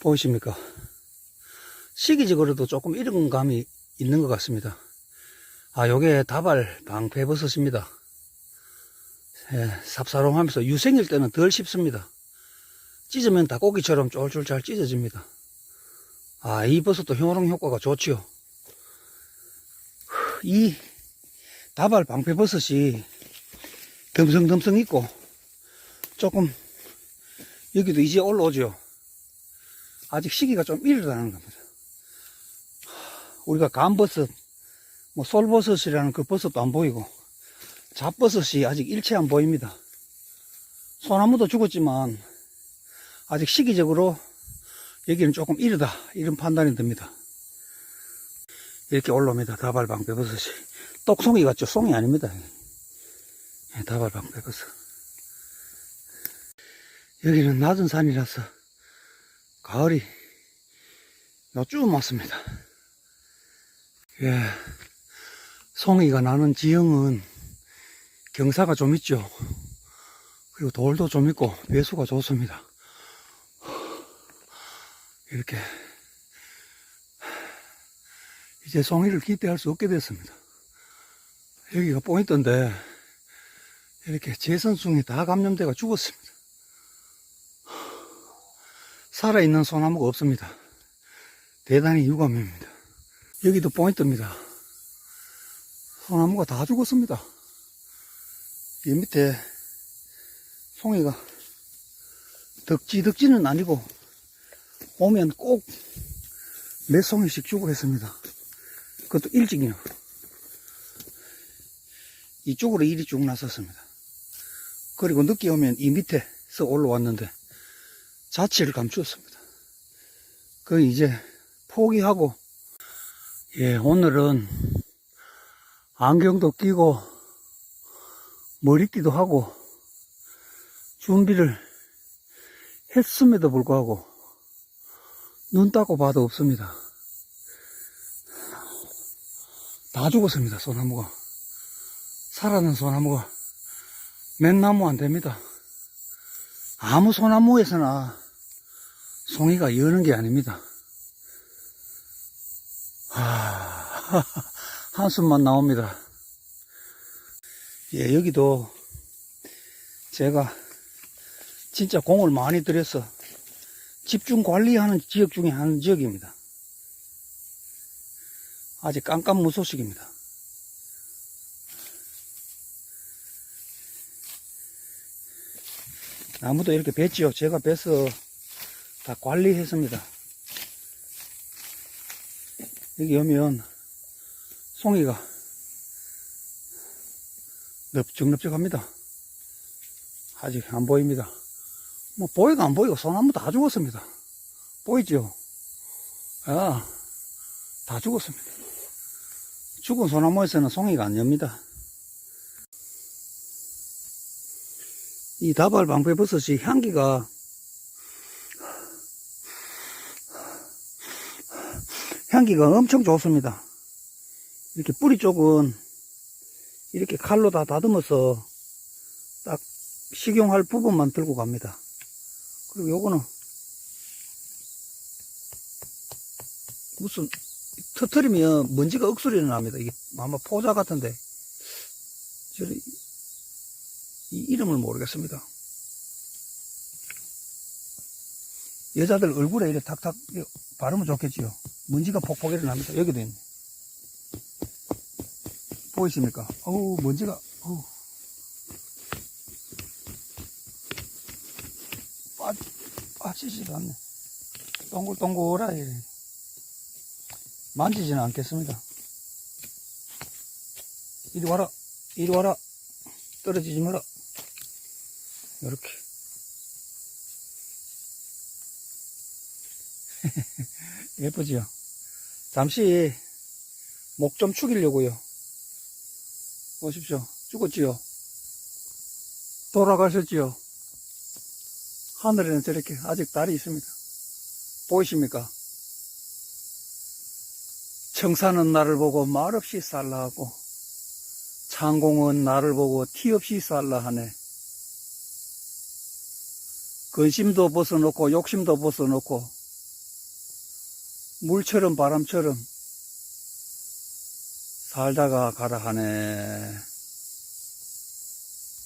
보이십니까? 시기적으로도 조금 이런 감이 있는 것 같습니다. 아, 요게 다발 방패버섯입니다. 예, 삽사롱하면서 유생일 때는 덜 씹습니다. 찢으면 닭고기처럼 쫄쫄 잘 찢어집니다. 아, 이 버섯도 효능 효과가 좋지요. 이 다발 방패버섯이 덤성덤성 있고 조금 여기도 이제 올라오죠. 아직 시기가 좀 이르다는 겁니다. 우리가 감버섯, 뭐 솔버섯이라는 그 버섯도 안 보이고 잡버섯이 아직 일체 안 보입니다. 소나무도 죽었지만 아직 시기적으로 여기는 조금 이르다 이런 판단이 듭니다. 이렇게 올라옵니다. 다발방패버섯이 똑송이 같죠? 송이 아닙니다. 예, 다발방패버섯 여기는 낮은 산이라서 가을이 요쭉 맞습니다. 예, 송이가 나는 지형은 경사가 좀 있죠. 그리고 돌도 좀 있고 배수가 좋습니다. 이렇게 이제 송이를 기대할 수 없게 됐습니다. 여기가 포인트인데 이렇게 재선숭이 다 감염돼가 죽었습니다. 살아있는 소나무가 없습니다. 대단히 유감입니다. 여기도 포인트입니다. 소나무가 다 죽었습니다. 이 밑에 송이가 덕지덕지는 아니고 오면 꼭 몇 송이씩 죽어했습니다. 그것도 일찍이요. 이쪽으로 일이 쭉 났었습니다. 그리고 늦게 오면 이 밑에서 올라왔는데 자취를 감추었습니다. 그 이제 포기하고 예 오늘은 안경도 끼고 머리띠도 하고 준비를 했음에도 불구하고 눈 닦고 봐도 없습니다. 다 죽었습니다, 소나무가. 살아는 소나무가 맨나무 안 됩니다. 아무 소나무에서나 송이가 여는 게 아닙니다. 하, 한숨만 나옵니다. 예, 여기도 제가 진짜 공을 많이 들여서 집중 관리하는 지역 중에 한 지역입니다. 아직 깜깜무소식입니다. 나무도 이렇게 뱄지요. 제가 뱄어 다 관리했습니다. 여기 오면 송이가 넓적넓적합니다. 아직 안 보입니다. 뭐 보이고 안 보이고 소나무 다 죽었습니다. 보이죠? 아, 다 죽었습니다. 죽은 소나무에서는 송이가 안 엽니다. 이 다발 방패버섯이 향기가 향기가 엄청 좋습니다. 이렇게 뿌리 쪽은 이렇게 칼로 다 다듬어서 딱 식용할 부분만 들고 갑니다. 그리고 요거는 무슨 터트리면 먼지가 억소리는 납니다. 이게 아마 포자 같은데 저는 이 이름을 모르겠습니다. 여자들 얼굴에 이렇게 탁탁 바르면 좋겠지요. 먼지가 폭폭 일어납니다. 여기도 있네. 보이십니까? 어우, 먼지가, 어우. 빠, 빠지지도 않네. 동글동글하게. 만지지는 않겠습니다. 이리 와라. 이리 와라. 떨어지지 마라. 이렇게. 예쁘지요? 잠시 목 좀 축이려고요. 보십시오. 죽었지요? 돌아가셨지요? 하늘에는 저렇게 아직 달이 있습니다. 보이십니까? 청사는 나를 보고 말없이 살라하고 창공은 나를 보고 티없이 살라하네. 근심도 벗어놓고 욕심도 벗어놓고 물처럼 바람처럼 살다가 가다 하네.